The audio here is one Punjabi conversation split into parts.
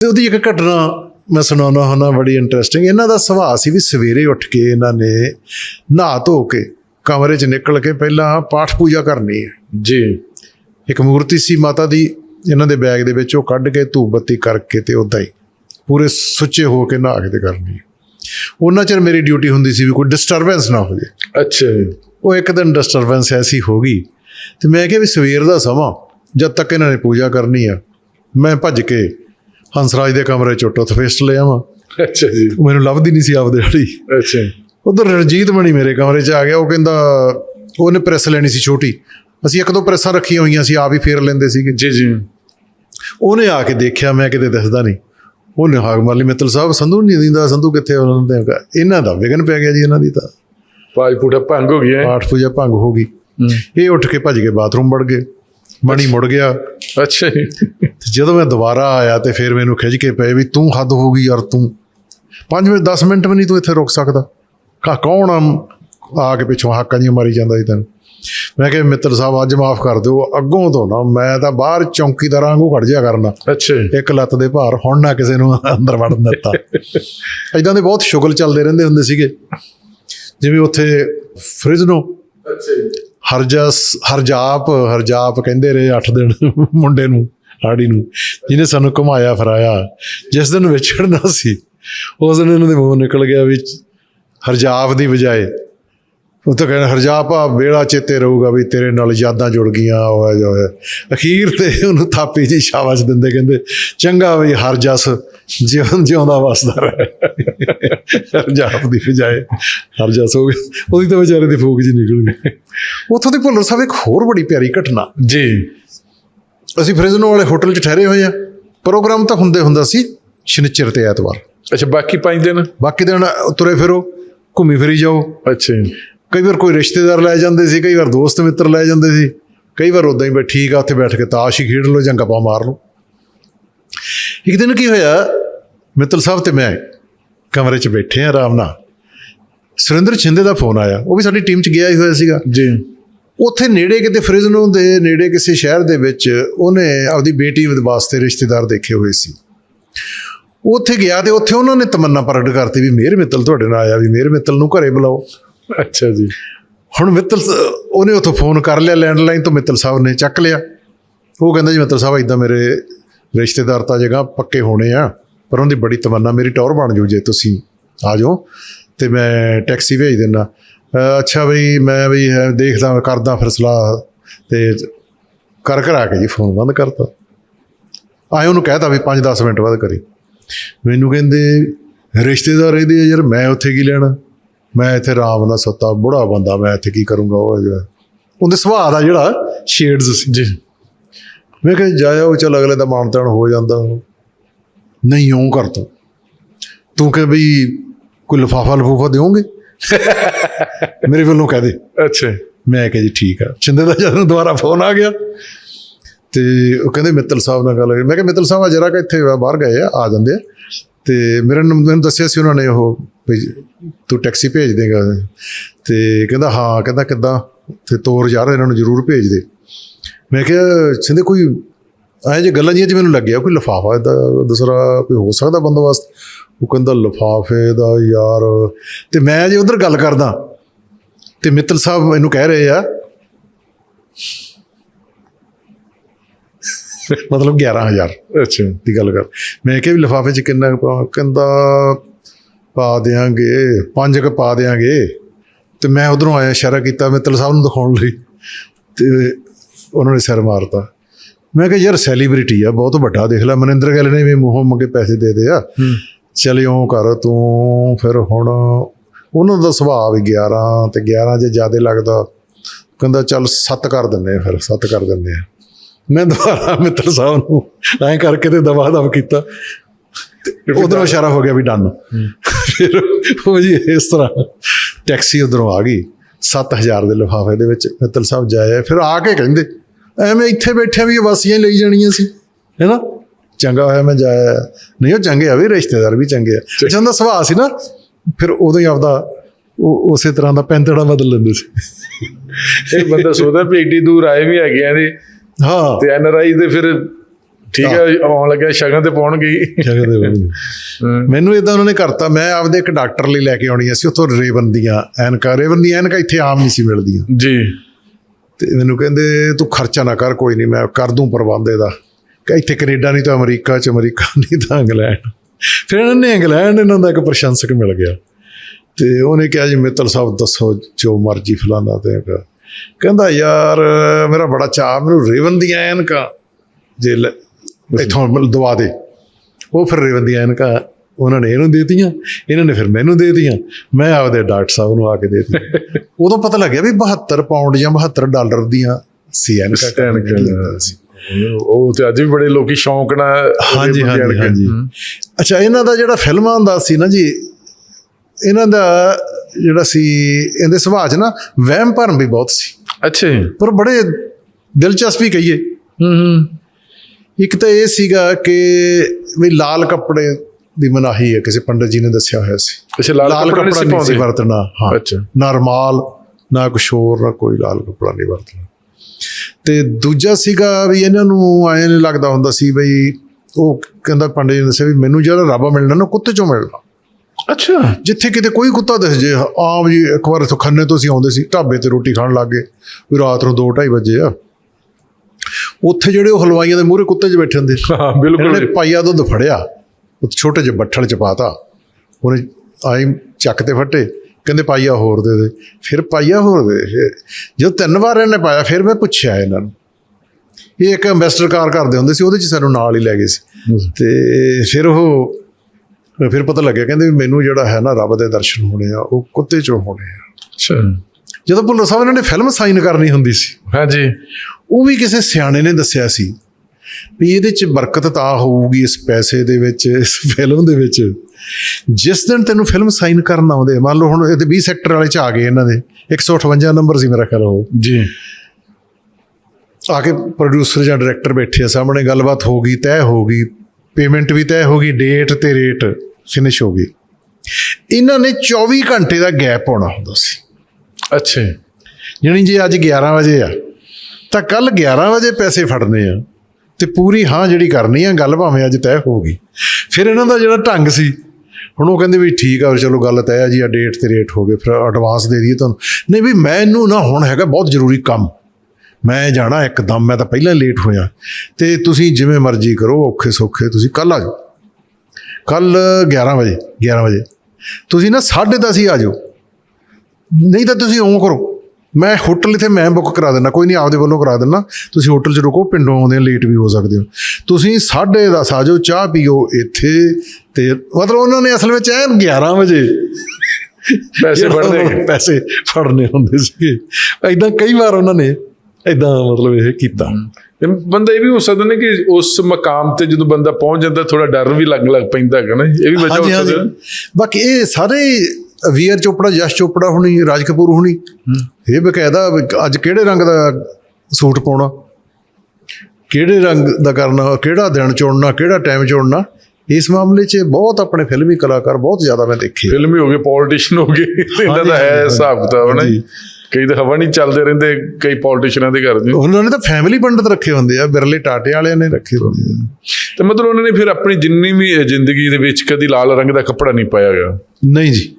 ਤੇ ਉਹਦੀ ਇੱਕ ਘਟਨਾ ਮੈਂ ਸੁਣਾਉਣਾ ਹੁੰਦਾ ਬੜੀ ਇੰਟਰਸਟਿੰਗ ਇਹਨਾਂ ਦਾ ਸੁਭਾਅ ਸੀ ਵੀ ਸਵੇਰੇ ਉੱਠ ਕੇ ਇਹਨਾਂ ਨੇ ਨਹਾ ਧੋ ਕੇ ਕਮਰੇ 'ਚ ਨਿਕਲ ਕੇ ਪਹਿਲਾਂ ਪਾਠ ਪੂਜਾ ਕਰਨੀ ਹੈ। ਜੀ। ਇੱਕ ਮੂਰਤੀ ਸੀ ਮਾਤਾ ਦੀ ਇਹਨਾਂ ਦੇ ਬੈਗ ਦੇ ਵਿੱਚ ਉਹ ਕੱਢ ਕੇ ਧੂਪ ਬੱਤੀ ਕਰਕੇ ਤੇ ਉਦਾਂ ਹੀ ਪੂਰੇ ਸੁੱਚੇ ਹੋ ਕੇ ਨਹਾ ਕੇ ਤੇ ਕਰਨੀ ਹੈ। ਉਹਨਾਂ ਚਿਰ ਮੇਰੀ ਡਿਊਟੀ ਹੁੰਦੀ ਸੀ ਵੀ ਕੋਈ ਡਿਸਟਰਬੈਂਸ ਨਾ ਹੋ ਜਾਏ ਅੱਛਾ ਜੀ। ਉਹ ਇੱਕ ਦਿਨ ਡਿਸਟਰਬੈਂਸ ਐਸੀ ਹੋ ਗਈ ਤੇ ਮੈਂ ਕਿਹਾ ਵੀ ਸਵੇਰ ਦਾ ਸਮਾਂ ਜਦ ਤੱਕ ਇਹਨਾਂ ਨੇ ਪੂਜਾ ਕਰਨੀ ਆ ਮੈਂ ਭੱਜ ਕੇ ਹੰਸਰਾਜ ਦੇ ਕਮਰੇ ਚੋਂ ਟੁੱਥਪੇਸਟ ਲੈ ਆਵਾਂ। ਅੱਛਾ ਜੀ। ਉਹ ਮੈਨੂੰ ਲੱਭਦੀ ਨਹੀਂ ਸੀ ਆਪਦੇ ਵਾਲੀ। ਅੱਛਾ ਉਧਰ ਰਣਜੀਤ ਮਣੀ ਮੇਰੇ ਕਮਰੇ 'ਚ ਆ ਗਿਆ ਉਹ ਕਹਿੰਦਾ ਉਹਨੇ ਪ੍ਰੈਸ ਲੈਣੀ ਸੀ ਛੋਟੀ। ਅਸੀਂ ਇੱਕ ਦੋ ਪ੍ਰੈਸਾਂ ਰੱਖੀਆਂ ਹੋਈਆਂ ਸੀ ਆਪ ਹੀ ਫੇਰ ਲੈਂਦੇ ਸੀਗੇ। ਜੀ ਜੀ। ਉਹਨੇ ਆ ਕੇ ਦੇਖਿਆ ਮੈਂ ਕਿਤੇ ਦਿਸਦਾ ਨਹੀਂ। ਉਹਨੇ ਹਾਕ ਮਾਰ ਲਈ ਮਿੱਤਲ ਸਾਹਿਬ ਸੰਧੂ ਨਹੀਂ ਦਿੰਦਾ ਸੰਧੂ ਕਿੱਥੇ? ਉਹਨਾਂ ਕਿਹਾ, ਇਹਨਾਂ ਦਾ ਵਿਗਨ ਪੈ ਗਿਆ ਜੀ ਇਹਨਾਂ ਦੀ ਤਾਂ। ਪਾਜ ਪੂਠਾ ਭੰਗ ਹੋ ਗਿਆ ਪਾਠ ਪੂਜਾ ਭੰਗ ਹੋ ਗਈ। ਇਹ ਉੱਠ ਕੇ ਭੱਜ ਕੇ ਬਾਥਰੂਮ ਵੜ ਗਏ। ਮਣੀ ਮੁੜ ਗਿਆ। ਅੱਛਾ ਜੀ। ਤੇ ਜਦੋਂ ਮੈਂ ਦੁਬਾਰਾ ਆਇਆ ਤੇ ਫਿਰ ਮੈਨੂੰ ਖਿੱਚ ਕੇ ਪਏ ਵੀ ਤੂੰ ਹੱਦ ਹੋ ਗਈ ਯਾਰ ਤੂੰ। 5 ਮਿੰਟ 10 ਮਿੰਟ ਵੀ ਨਹੀਂ ਤੂੰ ਇੱਥੇ ਰੁਕ ਸਕਦਾ। ਕਾ ਕੌਣ ਆ? ਕੇ ਪਿੱਛੋਂ ਹਾਕਾਂ ਜੀ ਮਾਰੀ ਜਾਂਦਾ ਸੀ ਤੈਨੂੰ। ਮੈਂ ਕਿਹਾ ਮਿੱਤਰ ਸਾਹਿਬ ਅੱਜ ਮਾਫ ਕਰ ਦਿਓ ਅੱਗੋਂ ਤੋਂ ਨਾ ਮੈਂ ਤਾਂ ਬਾਹਰ ਚੌਂਕੀਦਾਰਾਂ ਵਾਂਗੂ ਖੜ ਜਿਆ ਕਰਨਾ। ਅੱਛਾ ਜੀ। ਇੱਕ ਲੱਤ ਦੇ ਭਾਰ ਹੁਣ ਨਾ ਕਿਸੇ ਨੂੰ ਅੰਦਰ ਵੜਨ ਦਿੱਤਾ। ਇਦਾਂ ਦੇ ਬਹੁਤ ਸ਼ੁਗਲ ਚੱਲਦੇ ਰਹਿੰਦੇ ਹੁੰਦੇ ਸੀਗੇ। ਜਿਵੇਂ ਉੱਥੇ ਫ੍ਰਿਜ਼ਨੋ ਅੱਛਾ ਜੀ। ਹਰਜਸ ਹਰਜਾਪ ਹਰਜਾਪ ਕਹਿੰਦੇ ਰਹੇ 8 ਦਿਨ ਮੁੰਡੇ ਨੂੰ, ਲਾੜੀ ਨੂੰ, ਜਿਹਨੇ ਸਾਨੂੰ ਘੁਮਾਇਆ, ਫਰਾਇਆ, ਜਿਸ ਦਿਨ ਵਿਛੜਨਾ ਸੀ, ਉਸ ਦਿਨ ਇਹਨਾਂ ਦੇ ਮੂੰਹ ਨਿਕਲ ਗਿਆ ਵੀ ਹਰਜਾਪ ਦੀ ਬਜਾਏ ਉਹ ਤਾਂ ਕਹਿੰਦਾ ਹਰਜਾਪ ਆ ਵੇਲਾ ਚੇਤੇ ਰਹੂਗਾ ਵੀ ਤੇਰੇ ਨਾਲ ਯਾਦਾਂ ਜੁੜ ਗਈਆਂ ਹੋਇਆ ਜੋ ਹੈ। ਅਖੀਰ ਤੇ ਉਹਨੂੰ ਥਾਪੀ ਜੀ ਸ਼ਾਬਾਸ਼ ਦਿੰਦੇ ਕਹਿੰਦੇ ਚੰਗਾ ਵੀ ਹਰਜਸ ਜਿਉਂ ਜਿਉਂਦਾ ਵਸਦਾ ਰਹੇ। ਹਰਜਾਪ ਦੀ ਬਜਾਏ ਹਰਜਸ ਹੋ ਗਿਆ। ਉਹਦੀ ਤਾਂ ਵਿਚਾਰੇ ਦੀ ਫੂਕ ਜੀ ਨਿਕਲ ਗਈ। ਉੱਥੋਂ ਦੇ ਭੁੱਲਰ ਸਾਹਿਬ ਇੱਕ ਹੋਰ ਬੜੀ ਪਿਆਰੀ ਘਟਨਾ। ਜੀ। ਅਸੀਂ ਫ੍ਰਿਜ਼ਨੋ ਵਾਲੇ ਹੋਟਲ 'ਚ ਠਹਿਰੇ ਹੋਏ ਆ ਪ੍ਰੋਗਰਾਮ ਤਾਂ ਹੁੰਦੇ ਹੁੰਦਾ ਸੀ ਸ਼ਨੀਚਰ ਤੇ ਐਤਵਾਰ। ਅੱਛਾ ਬਾਕੀ ਪੰਜ ਦਿਨ? ਬਾਕੀ ਦਿਨ ਤੁਰੇ ਫਿਰੋ ਘੁੰਮੀ ਫਿਰੀ ਜਾਓ। ਅੱਛਾ ਜੀ। ਕਈ ਵਾਰ ਕੋਈ ਰਿਸ਼ਤੇਦਾਰ ਲੈ ਜਾਂਦੇ ਸੀ ਕਈ ਵਾਰ ਦੋਸਤ ਮਿੱਤਰ ਲੈ ਜਾਂਦੇ ਸੀ। ਕਈ ਵਾਰ ਉਦਾਂ ਹੀ ਬਈ ਠੀਕ ਆ ਉੱਥੇ ਬੈਠ ਕੇ ਤਾਸ਼ ਹੀ ਖੇਡ ਲਓ ਜਾਂ ਗੱਪਾਂ ਮਾਰ ਲਓ। ਇੱਕ ਦਿਨ ਕੀ ਹੋਇਆ ਮਿੱਤਲ ਸਾਹਿਬ ਤੇ ਮੈਂ ਕਮਰੇ 'ਚ ਬੈਠੇ ਆ ਆਰਾਮ ਨਾਲ। ਸੁਰਿੰਦਰ ਛਿੰਦੇ ਦਾ ਫੋਨ ਆਇਆ। ਉਹ ਵੀ ਸਾਡੀ ਟੀਮ 'ਚ ਗਿਆ ਹੀ ਹੋਇਆ ਸੀਗਾ। ਜੀ। ਉੱਥੇ ਨੇੜੇ ਕਿਤੇ ਫ੍ਰਿਜ਼ਨੋ ਦੇ ਨੇੜੇ ਕਿਸੇ ਸ਼ਹਿਰ ਦੇ ਵਿੱਚ ਉਹਨੇ ਆਪਦੀ ਬੇਟੀ ਵਾਸਤੇ ਰਿਸ਼ਤੇਦਾਰ ਦੇਖੇ ਹੋਏ ਸੀ। ਉੱਥੇ ਗਿਆ ਤੇ ਉੱਥੇ ਉਹਨਾਂ ਨੇ ਤਮੰਨਾ ਪ੍ਰਗਟ ਕਰਤੀ ਵੀ ਮੇਰ ਮਿੱਤਲ ਤੁਹਾਡੇ ਨਾਲ ਆਇਆ ਵੀ ਮੇਰ ਮਿੱਤਲ ਨੂੰ ਘਰੇ ਬੁਲਾਓ। ਅੱਛਾ ਜੀ। ਹੁਣ ਮਿੱਤਲ ਸ- ਉਹਨੇ ਉੱਥੋਂ ਫੋਨ ਕਰ ਲਿਆ, ਲੈਂਡਲਾਈਨ ਤੋਂ ਮਿੱਤਲ ਸਾਹਿਬ ਨੇ ਚੱਕ ਲਿਆ। ਉਹ ਕਹਿੰਦਾ ਜੀ, ਮਿੱਤਲ ਸਾਹਿਬ ਇਦਾਂ ਮੇਰੇ ਰਿਸ਼ਤੇਦਾਰ ਤਾਂ ਜਗ੍ਹਾ ਪੱਕੇ ਹੋਣੇ ਆ, ਪਰ ਉਹਦੀ ਬੜੀ ਤਮੰਨਾ, ਮੇਰੀ ਟੌਰ ਬਣ ਜੂ ਜੇ ਤੁਸੀਂ ਆ ਜਾਓ ਤੇ ਮੈਂ ਟੈਕਸੀ ਭੇਜ ਦਿੰਦਾ। ਅੱਛਾ ਬਈ, ਮੈਂ ਵੀ ਦੇਖਦਾ, ਕਰਦਾ ਫਿਰ ਸਲਾਹ ਤੇ ਕਰ ਕਰ ਆ ਕੇ ਜੀ, ਫੋਨ ਬੰਦ ਕਰਤਾ। ਆਏ ਉਹਨੂੰ ਕਹਿਤਾ ਵੀ 5-10 ਮਿੰਟ ਬਾਅਦ ਕਰੀ। ਮੈਨੂੰ ਕਹਿੰਦੇ, ਰਿਸ਼ਤੇਦਾਰ ਇਹਦੇ ਯਾਰ, ਮੈਂ ਉੱਥੇ ਕੀ ਲੈਣਾ? ਮੈਂ ਇੱਥੇ ਆਰਾਮ ਨਾਲ ਸੁੱਤਾ ਬੁੜਾ ਬੰਦਾ ਮੈਂ ਇੱਥੇ ਕੀ ਕਰੂੰਗਾ ਉਹ ਜਿਹੜਾ। ਉਹਦੇ ਸੁਭਾਅ ਦਾ ਜਿਹੜਾ ਸ਼ੇਡਸ ਸੀ। ਜੀ। ਮੈਂ ਕਿਹਾ ਜਾਇਆ ਉਹ ਚੱਲ ਅਗਲੇ ਦਾ ਮਾਣ ਤਾਣ ਹੋ ਜਾਂਦਾ। ਨਹੀਂ ਉਹ ਕਰਤਾ ਤੂੰ। ਕਿ ਵੀ ਕੋਈ ਲਫਾਫਾ ਲਫੂਫਾ ਦਿਓਗੇ? ਮੇਰੇ ਵੱਲੋਂ ਕਹਿ ਦੇ। ਅੱਛਾ। ਮੈਂ ਕਿਹਾ ਜੀ ਠੀਕ ਆ। ਛਿੰਦੇ ਦਾ ਜਦੋਂ ਦੁਬਾਰਾ ਫੋਨ ਆ ਗਿਆ ਤੇ ਉਹ ਕਹਿੰਦੇ ਮਿੱਤਲ ਸਾਹਿਬ ਨਾਲ ਗੱਲ ਹੋਈ। ਮੈਂ ਕਿਹਾ ਮਿੱਤਲ ਸਾਹਿਬ ਆ ਜਰਾ ਕਿ ਇੱਥੇ ਬਾਹਰ ਗਏ ਆ ਆ ਜਾਂਦੇ ਆ। ਤੇ ਮੇਰੇ ਨੂੰ ਮੈਨੂੰ ਦੱਸਿਆ ਸੀ ਉਹਨਾਂ ਨੇ ਉਹ ਵੀ ਤੂੰ ਟੈਕਸੀ ਭੇਜ ਦੇਗਾ। ਤੇ ਕਹਿੰਦਾ, ਹਾਂ, ਕਹਿੰਦਾ ਕਿੱਦਾਂ? ਤੇ ਤੋਰ ਯਾਰ ਇਹਨਾਂ ਨੂੰ ਜ਼ਰੂਰ ਭੇਜ ਦੇ। ਮੈਂ ਕਿਹਾ ਛਿੰਦੇ ਕੋਈ ਐਂ ਜੇ ਗੱਲਾਂ ਜੀਆਂ ਚ ਮੈਨੂੰ ਲੱਗਿਆ, ਕੋਈ ਲਫਾਫਾ ਦਾ ਦੂਸਰਾ ਕੋਈ ਹੋ ਸਕਦਾ ਬੰਦੋਬਸਤ? ਉਹ ਕਹਿੰਦਾ, ਲਫਾਫੇ ਦਾ ਯਾਰ। ਤੇ ਮੈਂ ਜੇ ਉਧਰ ਗੱਲ ਕਰਦਾ, ਤੇ ਮਿੱਤਲ ਸਾਹਿਬ ਮੈਨੂੰ ਕਹਿ ਰਹੇ ਆ ਮਤਲਬ 11000 ਅੱਛਾ ਦੀ ਗੱਲ ਕਰ। ਮੈਂ ਕਿਹਾ ਵੀ ਲਿਫਾਫੇ 'ਚ ਕਿੰਨਾ ਕਹਿੰਦਾ ਪਾ ਦਿਆਂਗੇ ਪੰਜ ਕ ਪਾ ਦਿਆਂਗੇ। ਤੇ ਮੈਂ ਉਧਰੋਂ ਆਇਆ ਇਸ਼ਾਰਾ ਕੀਤਾ ਮਿੱਤਲ ਸਾਹਿਬ ਨੂੰ ਦਿਖਾਉਣ ਲਈ। ਤੇ ਉਹਨਾਂ ਨੇ ਸਿਰ ਮਾਰਤਾ। ਮੈਂ ਕਿਹਾ ਯਾਰ ਸੈਲੀਬ੍ਰਿਟੀ ਆ ਬਹੁਤ ਵੱਡਾ ਦੇਖ ਲੈ। ਮਨਿੰਦਰ ਗਿੱਲ ਨੇ ਵੀ ਮੂੰਹੋਂ ਮੰਗੇ ਪੈਸੇ ਦੇ ਦੇ ਆ। ਚੱਲ ਇਉਂ ਕਰ ਤੂੰ ਫਿਰ ਹੁਣ ਉਹਨਾਂ ਦਾ ਸੁਭਾਅ ਵੀ 11 ਤੇ 11 ਜੇ ਜ਼ਿਆਦਾ ਲੱਗਦਾ ਕਹਿੰਦਾ ਚੱਲ 7 ਕਰ ਦਿੰਨੇ ਆ ਫਿਰ 7 ਕਰ ਦਿੰਨੇ ਆ। ਮੈਂ ਦੁਬਾਰਾ ਮਿੱਤਰ ਸਾਹਿਬ ਨੂੰ ਐਂ ਕਰਕੇ ਤੇ ਦਵਾ ਦਵ ਕੀਤਾ। ਉਧਰੋਂ ਇਸ਼ਾਰਾ ਹੋ ਗਿਆ ਵੀ ਡਨ। ਫਿਰ ਉਹ ਜੀ ਇਸ ਤਰ੍ਹਾਂ ਟੈਕਸੀ ਉਧਰੋਂ ਆ ਗਈ। 7000 ਦੇ ਲਿਫਾਫੇ ਦੇ ਵਿੱਚ ਮਿੱਤਲ ਸਾਹਿਬ ਜਾਏ ਫਿਰ ਆ ਕੇ ਕਹਿੰਦੇ ਐਵੇਂ ਇੱਥੇ ਬੈਠੇ ਵੀ ਵਾਸੀਆਂ ਲਈ ਜਾਣੀਆਂ ਸੀ। ਹੈਨਾ ਚੰਗਾ ਹੋਇਆ ਮੈਂ ਜਾਇਆ। ਨਹੀਂ ਉਹ ਚੰਗੇ ਆ ਵੀ ਰਿਸ਼ਤੇਦਾਰ ਵੀ ਚੰਗੇ ਆ। ਅੱਛਾ ਉਹਦਾ ਸੁਭਾਅ ਸੀ ਨਾ ਫਿਰ ਉਦੋਂ ਹੀ ਆਪਦਾ ਉਹ ਉਸੇ ਤਰ੍ਹਾਂ ਦਾ ਪੈਂਤੜਾ ਬਦਲ ਲੈਂਦੇ ਸੀ। ਇਹ ਬੰਦਾ ਸੋਚਦਾ ਵੀ ਏਡੀ ਦੂਰ ਆਏ ਵੀ ਹੈਗੇ ਆ ਦੇ ਹਾਂ। ਤੇ ਐਨਆਰਆਈ ਦੇ ਫਿਰ ਠੀਕ ਹੈ ਆਉਣ ਲੱਗਿਆ ਸ਼ਗਨ ਤੇ ਪਾਉਣਗੇ ਹੀ। ਹਮ, ਮੈਨੂੰ ਇਦਾਂ ਉਹਨਾਂ ਨੇ ਕਰਤਾ ਮੈਂ ਆਪਦੇ ਇੱਕ ਡਾਕਟਰ ਲਈ ਲੈ ਕੇ ਆਉਣੀਆਂ ਸੀ ਉੱਥੋਂ ਰੇਵਨ ਦੀਆਂ ਐਨਕਾਂ ਰੇਵਨ ਦੀਆਂ ਐਨਕਾਂ ਇੱਥੇ ਆਮ ਨਹੀਂ ਸੀ ਮਿਲਦੀਆਂ। ਜੀ। ਤੇ ਮੈਨੂੰ ਕਹਿੰਦੇ ਤੂੰ ਖਰਚਾ ਨਾ ਕਰ ਕੋਈ ਨਹੀਂ ਮੈਂ ਕਰ ਦੂੰ ਪ੍ਰਬੰਧ ਇਹਦਾ। ਕਿ ਇੱਥੇ ਕੈਨੇਡਾ ਨਹੀਂ ਤਾਂ ਅਮਰੀਕਾ ਚ ਅਮਰੀਕਾ ਨਹੀਂ ਤਾਂ ਇੰਗਲੈਂਡ। ਫਿਰ ਇਹਨਾਂ ਨੇ ਇੰਗਲੈਂਡ ਇਹਨਾਂ ਦਾ ਇੱਕ ਪ੍ਰਸ਼ੰਸਕ ਮਿਲ ਗਿਆ। ਤੇ ਉਹਨੇ ਕਿਹਾ ਜੀ ਮਿੱਤਲ ਸਾਹਿਬ ਦੱਸੋ ਜੋ ਮਰਜ਼ੀ ਫਲਾਣਾ ਤੇ ਹੈਗਾ। ਕਹਿੰਦਾ ਯਾਰ ਮੇਰਾ ਬੜਾ ਚਾਅ ਮੈਨੂੰ ਰੇਵਨ ਦੀਆਂ ਐਨਕਾਂ ਜੇ ਇੱਥੋਂ ਦਵਾ ਦੇ। ਉਹ ਫਿਰ ਰੇਵਨ ਦੀਆਂ ਐਨਕਾਂ ਉਹਨਾਂ ਨੇ ਇਹਨੂੰ ਦਿੱਤੀਆਂ ਇਹਨਾਂ ਨੇ ਫਿਰ ਮੈਨੂੰ ਦਿੱਤੀਆਂ। ਮੈਂ ਆਪਦੇ ਡਾਕਟਰ ਸਾਹਿਬ ਨੂੰ ਆ ਕੇ ਦੇ ਦਿੱਤੀਆਂ। ਉਦੋਂ ਪਤਾ ਲੱਗਿਆ ਵੀ 72 ਪਾਉਂਡ ਜਾਂ 72 ਡਾਲਰ ਦੀਆਂ ਸੀ ਐਨਕਾਂ ਸੀ। ਉਹ ਤੇ ਅੱਜ ਵੀ ਬੜੇ ਲੋਕੀ ਸ਼ੌਂਕ ਨਾਲ ਹਾਂਜੀ, ਹਾਂਜੀ, ਅੱਛਾ ਇਹਨਾਂ ਦਾ ਜਿਹੜਾ ਫਿਲਮਾਂ ਦਾ ਸੀ ਨਾ ਜੀ ਇਹਨਾਂ ਦਾ ਜਿਹੜਾ ਸੀ ਇਹਦੇ ਸੁਭਾਅ 'ਚ ਨਾ ਵਹਿਮ ਭਰਮ ਵੀ ਬਹੁਤ ਸੀ। ਅੱਛਾ ਪਰ ਬੜੇ ਦਿਲਚਸਪੀ ਕਹੀਏ। ਹੂੰ ਹੂੰ। ਇੱਕ ਤਾਂ ਇਹ ਸੀਗਾ ਕਿ ਵੀ ਲਾਲ ਕੱਪੜੇ ਦੀ ਮਨਾਹੀ ਹੈ ਕਿਸੇ ਪੰਡਤ ਜੀ ਨੇ ਦੱਸਿਆ ਹੋਇਆ ਸੀ। ਅੱਛਾ ਲਾਲ ਕੱਪੜਾ ਨਹੀਂ ਸੀ ਵਰਤਣਾ ਹਾਂ। ਅੱਛਾ। ਨਾ ਰੁਮਾਲ ਨਾ ਕੁਛ ਹੋਰ ਨਾ ਕੋਈ ਲਾਲ ਕੱਪੜਾ ਨਹੀਂ ਵਰਤਣਾ। ਤੇ ਦੂਜਾ ਸੀਗਾ ਵੀ ਇਹਨਾਂ ਨੂੰ ਐਂ ਨਹੀਂ ਲੱਗਦਾ ਹੁੰਦਾ ਸੀ ਬਈ ਉਹ ਕਹਿੰਦਾ ਪੰਡਿਤ ਜੀ ਨੇ ਦੱਸਿਆ ਵੀ ਮੈਨੂੰ ਜਿਹੜਾ ਰੱਬ ਮਿਲਣਾ ਨਾ ਕੁੱਤੇ ਚੋਂ ਮਿਲਣਾ। ਅੱਛਾ। ਜਿੱਥੇ ਕਿਤੇ ਕੋਈ ਕੁੱਤਾ ਦਿਸ ਜੇ ਆਮ ਜੀ ਇੱਕ ਵਾਰ ਇੱਥੋਂ ਖੰਨੇ ਤੋਂ ਅਸੀਂ ਆਉਂਦੇ ਸੀ ਢਾਬੇ ਤੇ ਰੋਟੀ ਖਾਣ ਲੱਗੇ ਵੀ ਰਾਤ ਨੂੰ 2:30 ਵਜੇ ਆ। ਉੱਥੇ ਜਿਹੜੇ ਉਹ ਹਲਵਾਈਆਂ ਦੇ ਮੂਹਰੇ ਕੁੱਤੇ 'ਚ ਬੈਠੇ ਹੁੰਦੇ। ਹਾਂ ਇਹਨਾਂ ਬਿਲਕੁਲ ਨੇ ਪਾਈਆ ਦੁੱਧ ਫੜਿਆ ਉਹ ਛੋਟੇ ਜਿਹੇ ਬੱਠਲ 'ਚ ਪਾਤਾ। ਉਹਨੇ ਆਈ ਚੱਕ ਤੇ ਫੱਟੇ ਕਹਿੰਦੇ ਪਾਈਆ ਹੋਰ ਦੇ ਦੇ। ਫਿਰ ਪਾਈਆ ਹੋਰ ਦੇ ਜਦੋਂ ਤਿੰਨ ਵਾਰ ਇਹਨੇ ਪਾਇਆ ਫਿਰ ਮੈਂ ਪੁੱਛਿਆ ਇਹਨਾਂ ਨੂੰ। ਇਹ ਇੱਕ ਐਂਬੈਸਡਰ ਕਾਰ ਕਰਦੇ ਹੁੰਦੇ ਸੀ ਉਹਦੇ 'ਚ ਸਾਨੂੰ ਨਾਲ ਹੀ ਲੈ ਗਏ ਸੀ। ਤੇ ਫਿਰ ਉਹ ਫਿਰ ਪਤਾ ਲੱਗਿਆ ਕਹਿੰਦੇ ਵੀ ਮੈਨੂੰ ਜਿਹੜਾ ਹੈ ਨਾ ਰੱਬ ਦੇ ਦਰਸ਼ਨ ਹੋਣੇ ਆ ਉਹ ਕੁੱਤੇ 'ਚੋਂ ਹੋਣੇ ਆ। ਅੱਛਾ। ਜਦੋਂ ਭੁੱਲਰ ਸਾਹਿਬ ਇਹਨਾਂ ਨੇ ਫਿਲਮ ਸਾਈਨ ਕਰਨੀ ਹੁੰਦੀ ਸੀ ਹਾਂਜੀ ਉਹ ਵੀ ਕਿਸੇ ਸਿਆਣੇ ਨੇ ਦੱਸਿਆ ਸੀ ਵੀ ਇਹਦੇ 'ਚ ਬਰਕਤ ਤਾਂ ਹੋਊਗੀ ਇਸ ਪੈਸੇ ਦੇ ਵਿੱਚ ਇਸ ਫਿਲਮ ਦੇ ਵਿੱਚ। ਜਿਸ ਦਿਨ ਤੈਨੂੰ ਫਿਲਮ ਸਾਈਨ ਕਰਨ ਆਉਂਦੇ ਮੰਨ ਲਓ ਹੁਣ ਇਹਦੇ 20 ਸੈਕਟਰ ਵਾਲੇ 'ਚ ਆ ਗਏ ਇਹਨਾਂ ਦੇ 158 ਨੰਬਰ ਸੀ ਮੇਰਾ ਖਿਆਲ ਉਹ। ਜੀ। ਆ ਕੇ ਪ੍ਰੋਡਿਊਸਰ ਜਾਂ ਡਾਇਰੈਕਟਰ ਬੈਠੇ ਆ ਸਾਹਮਣੇ ਗੱਲਬਾਤ ਹੋ ਗਈ ਤੈਅ ਹੋ ਗਈ ਪੇਮੈਂਟ ਵੀ ਤੈਅ ਹੋ ਗਈ ਡੇਟ ਤੇ ਰੇਟ ਫਿਨਿਸ਼ ਹੋ ਗਈ। ਇਹਨਾਂ ਨੇ 24 ਘੰਟੇ ਦਾ ਗੈਪ ਹੋਣਾ ਹੁੰਦਾ ਸੀ। ਅੱਛਾ। ਯਾਨੀ ਜੇ ਅੱਜ 11 ਵਜੇ ਆ ਤਾਂ ਕੱਲ 11 ਵਜੇ ਪੈਸੇ ਫੜਨੇ ਆ ਤੇ ਪੂਰੀ ਹਾਂ ਜਿਹੜੀ ਕਰਨੀ ਆ ਗੱਲ ਭਾਵੇਂ ਅੱਜ ਤੈਅ ਹੋਊਗੀ ਫਿਰ ਇਹਨਾਂ ਦਾ ਜਿਹੜਾ ਢੰਗ ਸੀ ਹੁਣ ਉਹ ਕਹਿੰਦੇ ਵੀ ਠੀਕ ਆ ਚਲੋ ਗੱਲ ਤੈਅ ਆ ਜੀ ਆ ਡੇਟ ਤੇ ਰੇਟ ਹੋ ਗਏ ਫਿਰ ਐਡਵਾਂਸ ਦੇ ਦਈਏ ਤੁਹਾਨੂੰ। ਨਹੀਂ ਵੀ ਮੈਨੂੰ ਨਾ ਹੁਣ ਹੈਗਾ ਬਹੁਤ ਜ਼ਰੂਰੀ ਕੰਮ। ਮੈਂ ਜਾਣਾ ਇੱਕਦਮ ਮੈਂ ਤਾਂ ਪਹਿਲਾਂ ਲੇਟ ਹੋਇਆ। ਤੇ ਤੁਸੀਂ ਜਿਵੇਂ ਮਰਜ਼ੀ ਕਰੋ ਔਖੇ ਸੌਖੇ ਤੁਸੀਂ ਕੱਲ ਆ ਜਾਓ। ਕੱਲ 11 ਵਜੇ 11 ਵਜੇ। ਤੁਸੀਂ ਨਾ 10:30 ਹੀ ਆ ਜਾਓ। ਨਹੀਂ ਤਾਂ ਤੁਸੀਂ ਓਂ ਕਰੋ। ਮੈਂ ਹੋਟਲ ਇੱਥੇ ਮੈਂ ਬੁੱਕ ਕਰਾ ਦਿੰਦਾ ਕੋਈ ਨਹੀਂ ਆਪਦੇ ਵੱਲੋਂ ਕਰਾ ਦਿੰਦਾ। ਤੁਸੀਂ ਹੋਟਲ 'ਚ ਰੁਕੋ ਪਿੰਡੋਂ ਆਉਂਦੇ ਲੇਟ ਵੀ ਹੋ ਸਕਦੇ ਹੋ। ਤੁਸੀਂ 10:30 ਆ ਜਾਓ ਚਾਹ ਪੀਓ ਇੱਥੇ ਤੇ ਮਤਲਬ ਉਹਨਾਂ ਨੇ ਅਸਲ ਵਿੱਚ ਐਨ 11 ਵਜੇ ਪੈਸੇ ਜਿਹੜਾ ਫੜਦੇ ਉਹਨਾਂ ਨੂੰ ਪੈਸੇ ਫੜਨੇ ਹੁੰਦੇ ਸੀਗੇ। ਐਦਾਂ ਕਈ ਵਾਰ ਉਹਨਾਂ ਨੇ ਐਦਾਂ ਮਤਲਬ ਇਹ ਕੀਤਾ। ਬੰਦਾ ਇਹ ਵੀ ਹੋ ਸਕਦਾ ਨਾ ਕਿ ਉਸ ਮਕਾਮ ਤੇ ਜਦੋਂ ਬੰਦਾ ਪਹੁੰਚ ਜਾਂਦਾ ਥੋੜਾ ਡਰ ਵੀ ਲੱਗ ਲੱਗ ਪੈਂਦਾ ਹੈਗਾ ਨਾ। ਇਹ ਵੀ ਵਜ੍ਹਾ ਹੋ ਸਕਦਾ ਬਾਕੀ ਇਹ ਸਾਰੇ ਵੀਰ ਚੋਪੜਾ ਜਸ਼ ਚੋਪੜਾ ਹੁਣੀ ਰਾਜ ਕਪੂਰ ਹੁਣੀ ਇਹ ਬਕਾਇਦਾ ਅੱਜ ਕਿਹੜੇ ਰੰਗ ਦਾ ਸੂਟ ਪਾਉਣਾ? ਕਿਹੜੇ ਰੰਗ ਦਾ ਕਰਨਾ? ਕਿਹੜਾ ਦਿਨ ਚੁਣਨਾ? ਕਿਹੜਾ ਟਾਈਮ ਚੁਣਨਾ? ਇਸ ਮਾਮਲੇ 'ਚ ਬਹੁਤ ਆਪਣੇ ਫਿਲਮੀ ਕਲਾਕਾਰ ਬਹੁਤ ਜ਼ਿਆਦਾ ਮੈਂ ਦੇਖੇ। ਫਿਲਮ ਹੀ ਗਏ ਪੋਲੀਟੀਸ਼ੀਅਨ ਹੋ ਗਏ ਇਹਨਾਂ ਦਾ ਹੈ ਹਿਸਾਬ ਕਿਤਾਬ ਨਾ। ਕਈ ਤਾਂ ਹਵਾ ਨਹੀਂ ਚੱਲਦੇ ਰਹਿੰਦੇ ਕਈ ਪੋਲੀਟੀਸ਼ੀਅਨਾਂ ਦੇ ਘਰ ਜੀ। ਉਹਨਾਂ ਨੇ ਤਾਂ ਫੈਮਿਲੀ ਪੰਡਤ ਰੱਖੇ ਹੁੰਦੇ ਆ ਬਿਰਲੇ ਟਾਟੇ ਵਾਲਿਆਂ ਨੇ ਰੱਖੇ ਹੁੰਦੇ ਆ। ਤੇ ਮਤਲਬ ਉਹਨਾਂ ਨੇ ਫਿਰ ਆਪਣੀ ਜਿੰਨੀ ਵੀ ਜ਼ਿੰਦਗੀ ਦੇ ਵਿੱਚ ਕਦੀ ਲਾਲ ਰੰਗ ਦਾ ਕੱਪੜਾ ਨਹੀਂ ਪਾਇਆ ਗਿਆ ਨਹੀਂ ਜੀ।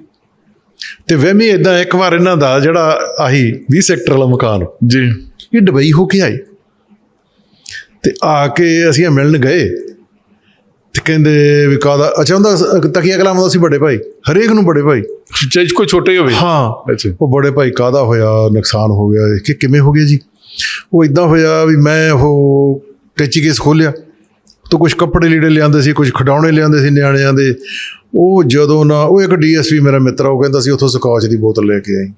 ਤੇ ਵਹਿਮੀ ਇਦਾਂ ਇੱਕ ਵਾਰ ਇਹਨਾਂ ਦਾ ਜਿਹੜਾ ਆਹੀ 20 ਸੈਕਟਰ ਵਾਲਾ ਮਕਾਨ ਜੀ। ਇਹ ਦੁਬਈ ਹੋ ਕੇ ਆਏ। ਤੇ ਆ ਕੇ ਅਸੀਂ ਮਿਲਣ ਗਏ। ਤੇ ਕਹਿੰਦੇ ਵੀ ਕਾਦਾ ਅੱਛਾ ਹੁੰਦਾ ਤਕੀਆ ਕਲਾਮ ਦਾ ਸੀ ਵੱਡੇ ਭਾਈ ਹਰੇਕ ਨੂੰ ਵੱਡੇ ਭਾਈ। ਚਾਹੇ ਕੋਈ ਛੋਟੇ ਹੋਵੇ। ਹਾਂ ਅੱਛਾ। ਉਹ ਬੜੇ ਭਾਈ ਕਾਦਾ ਹੋਇਆ ਨੁਕਸਾਨ ਹੋ ਗਿਆ ਕਿ ਕਿਵੇਂ ਹੋ ਗਿਆ ਜੀ? ਉਹ ਇਦਾਂ ਹੋਇਆ ਵੀ ਮੈਂ ਉਹ ਟੈਚੀ ਕੇਸ ਖੋਲਿਆ ਤੋਂ ਕੁਝ ਕੱਪੜੇ ਲੀੜੇ ਲਿਆਂਦੇ ਸੀ ਕੁਝ ਖਿਡੌਣੇ ਲਿਆਂਦੇ ਸੀ ਨਿਆਣਿਆਂ ਦੇ। ਉਹ ਜਦੋਂ ਨਾ ਉਹ ਇੱਕ ਡੀਐਸਪੀ ਮੇਰਾ ਮਿੱਤਰ ਉਹ ਕਹਿੰਦਾ ਸੀ ਉੱਥੋਂ ਸਕਾਚ ਦੀ ਬੋਤਲ ਲੈ ਕੇ ਆਈ।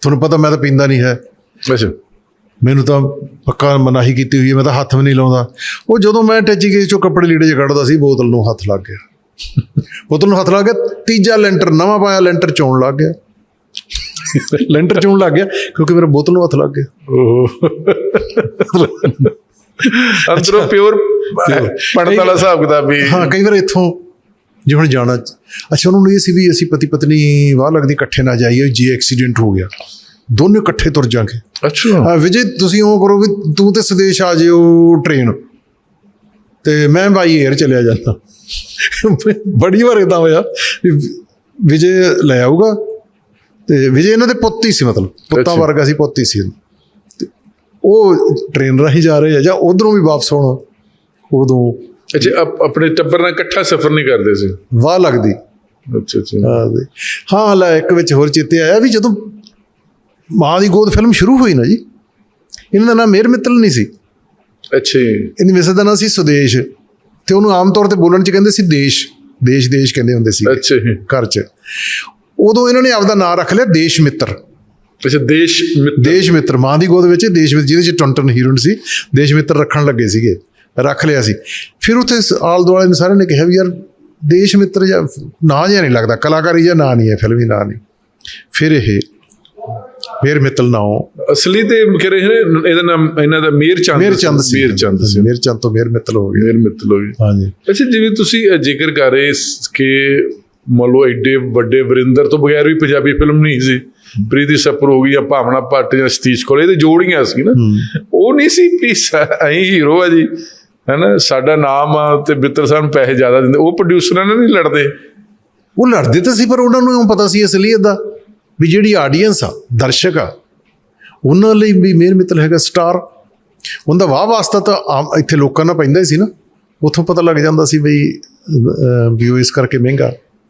ਤੁਹਾਨੂੰ ਪਤਾ ਮੈਂ ਤਾਂ ਪੀਂਦਾ ਨਹੀਂ ਹੈ। ਅੱਛਾ। ਮੈਨੂੰ ਤਾਂ ਪੱਕਾ ਮਨਾਹੀ ਕੀਤੀ ਹੋਈ ਹੈ ਮੈਂ ਤਾਂ ਹੱਥ ਵੀ ਨਹੀਂ ਲਾਉਂਦਾ। ਉਹ ਜਦੋਂ ਮੈਂ ਟੈਚੀ ਕੇਸ ਚੋਂ ਕੱਪੜੇ ਲੀੜੇ ਜੇ ਕੱਢਦਾ ਸੀ ਬੋਤਲ ਨੂੰ ਹੱਥ ਲੱਗ ਗਿਆ। ਬੋਤਲ ਨੂੰ ਹੱਥ ਲੱਗ ਗਿਆ ਤੀਜਾ ਲੈਂਟਰ ਨਵਾਂ ਪਾਇਆ ਲੈਂਟਰ ਚੋਣ ਲੱਗ ਗਿਆ। ਲੈਂਟਰ ਚੋਣ ਲੱਗ ਗਿਆ ਕਿਉਂਕਿ ਮੇਰੇ ਬੋਤਲ ਨੂੰ ਹੱਥ ਲੱਗ ਗਿਆ। ਅੰਦਰੋਂ ਪਿਓਰ ਪੜਨ ਵਾਲਾ ਹਿਸਾਬ ਕਿਤਾਬ ਵੀ। ਹਾਂ ਕਈ ਵਾਰ ਇੱਥੋਂ ਜੇ ਹੁਣ ਜਾਣਾ ਅੱਛਾ ਉਹਨਾਂ ਨੂੰ ਇਹ ਸੀ ਵੀ ਅਸੀਂ ਪਤੀ ਪਤਨੀ ਵਾਹ ਲੱਗਦੀ ਇਕੱਠੇ ਨਾ ਜਾਈਏ ਜੇ ਐਕਸੀਡੈਂਟ ਹੋ ਗਿਆ। ਦੋਨੇ ਇਕੱਠੇ ਤੁਰ ਜਾਗੇ। ਅੱਛਾ। ਵਿਜੇ ਤੁਸੀਂ ਉਹ ਕਰੋ ਵੀ ਤੂੰ ਤੇ ਸਦੇਸ਼ ਆ ਜਿਓ ਟ੍ਰੇਨ ਤੇ ਮੈਂ ਬਾਈ 에ਅਰ ਚਲਿਆ ਜਾਂਦਾ। ਬੜੀ ਵਾਰ ਇਦਾਂ ਹੋਇਆ ਵਿਜੇ ਲੈ ਆਊਗਾ ਤੇ ਵਿਜੇ ਇਹਨਾਂ ਦੇ ਪੁੱਤ ਹੀ ਸੀ ਮਤਲਬ ਪੁੱਤਾਂ। ਵਰਗਾ ਸੀ ਪੁੱਤ ਹੀ ਸੀ ਉਹ ਟ੍ਰੇਨ ਰਾਹੀਂ ਜਾ ਰਹੇ ਆ ਜਾਂ ਉਧਰੋਂ ਵੀ ਵਾਪਸ ਆਉਣਾ? ਉਦੋਂ। ਅੱਛਾ ਆਪ- ਆਪਣੇ ਟੱਬਰ ਨਾਲ ਇਕੱਠਾ ਸਫ਼ਰ ਨਹੀਂ ਕਰਦੇ ਸੀ? ਵਾਹ ਲੱਗਦੀ। ਅੱਛਾ ਅੱਛਾ। ਹਾਂ ਲੈ ਇੱਕ ਵਿੱਚ ਹੋਰ ਚੇਤੇ ਆਇਆ ਵੀ ਜਦੋਂ ਮਾਂ ਦੀ ਗੋਦ ਫਿਲਮ ਸ਼ੁਰੂ ਹੋਈ ਨਾ ਜੀ ਇਹਨਾਂ ਦਾ ਨਾਮ ਮੇਰ ਮਿੱਤਲ ਨਹੀਂ ਸੀ। ਅੱਛਾ ਜੀ। ਇਹਦੀ ਵੈਸੇ ਦਾ ਨਾਮ ਸੀ ਸੁਦੇਸ਼। ਤੇ ਉਹਨੂੰ ਆਮ ਤੌਰ ਤੇ ਬੋਲਣ ਚ ਕਹਿੰਦੇ ਸੀ ਦੇਸ਼ ਦੇਸ਼ ਦੇਸ਼ ਕਹਿੰਦੇ ਹੁੰਦੇ ਸੀ ਅੱਛਾ ਜੀ। ਘਰ ਚ। ਉਦੋਂ ਇਹਨਾਂ ਨੇ ਆਪਦਾ ਨਾਮ ਰੱਖ ਲਿਆ ਦੇਸ਼ ਮਿੱਤਰ। ਅੱਛਾ ਦੇਸ਼ ਮਿੱਤਰ। ਦੇਸ਼ ਮਿੱਤਰ ਮਾਂ ਦੀ ਗੋਦ ਵਿੱਚ ਦੇਸ਼ ਮਿੱਤਰ ਜਿਹਦੇ ਚ ਟੰਟਨ ਹੀਰੋਇਨ ਸੀ ਦੇਸ਼ ਮਿੱਤਰ ਰੱਖਣ ਲੱਗੇ ਸੀਗੇ ਰੱਖ ਲਿਆ ਸੀ। ਫਿਰ ਉੱਥੇ ਆਲ ਦੁਆਲੇ ਨੇ ਸਾਰਿਆਂ ਨੇ ਕਿਹਾ ਵੀ ਯਾਰ ਦੇਸ਼ ਮਿੱਤਰ ਜਾਂ ਨਾਂ ਜਿਹਾ ਨਹੀਂ ਲੱਗਦਾ ਕਲਾਕਾਰੀ ਜਾਂ ਨਾਂ ਨਹੀਂ ਹੈ ਫਿਲਮੀ ਨਾਂ ਨਹੀਂ। ਫਿਰ ਇਹ ਮੇਰ ਮਿੱਤਲ ਨਾਮ ਅਸਲੀ ਤੇ ਕਹਿ ਰਹੇ ਨੇ ਇਹਦਾ ਨਾਮ ਇਹਨਾਂ ਦਾ ਮੀਰ ਚੰਦ ਮੇਰ ਚੰਦ ਸੀ। ਮੀਰ ਚੰਦ ਸੀ। ਮੇਰ ਚੰਦ ਤੋਂ ਮੇਰ ਮਿੱਤਲ ਹੋ ਗਿਆ ਮੀਰ ਮਿੱਤਲ ਹੋਈ ਹਾਂਜੀ। ਅੱਛਾ ਜਿਵੇਂ ਤੁਸੀਂ ਜ਼ਿਕਰ ਕਰ ਰਹੇ ਕਿ ਮੰਨ ਲਓ ਐਡੇ ਵੱਡੇ ਵਰਿੰਦਰ ਤੋਂ ਬਗੈਰ ਵੀ ਪੰਜਾਬੀ ਫਿਲਮ ਨਹੀਂ ਸੀ ਪ੍ਰੀਤੀ ਸਪਰ ਹੋ ਗਈ ਜਾਂ ਭਾਵਨਾ ਭੱਟ ਜਾਂ ਸਤੀਸ਼ ਕੋਲੇ ਤੇ ਜੋੜੀਆਂ ਸੀ ਨਾ। ਉਹ ਨਹੀਂ ਸੀ ਵੀ ਅਸੀਂ ਹੀਰੋ ਆ ਜੀ। ਹੈਨਾ ਸਾਡਾ ਨਾਮ ਆ ਤੇ ਬਿੱਤਰ ਸਾਹਿਬ ਨੂੰ ਪੈਸੇ ਜ਼ਿਆਦਾ ਦਿੰਦੇ। ਉਹ ਪ੍ਰੋਡਿਊਸਰਾਂ ਨਾਲ ਨਹੀਂ ਲੜਦੇ। ਉਹ ਲੜਦੇ ਤਾਂ ਸੀ ਪਰ ਉਹਨਾਂ ਨੂੰ ਪਤਾ ਸੀ ਅਸਲੀਅਤ ਦਾ। ਵੀ ਜਿਹੜੀ ਆਡੀਅנס ਆ, ਦਰਸ਼ਕ ਆ, ਉਹਨਾਂ ਲਈ ਵੀ ਮੇਰ ਮਿੱਤਲ ਹੈਗਾ ਸਟਾਰ ਉਹਦਾ ਵਾਹ ਵਾਸਤਾ ਤਾਂ ਆਮ ਇੱਥੇ ਲੋਕਾਂ ਨਾਲ ਪੈਂਦਾ ਹੀ ਸੀ ਨਾ। ਉੱਥੋਂ ਪਤਾ ਲੱਗ ਜਾਂਦਾ ਸੀ ਬਈ ਵੀ ਉਹ ਇਸ ਕਰਕੇ ਮਹਿੰਗਾ।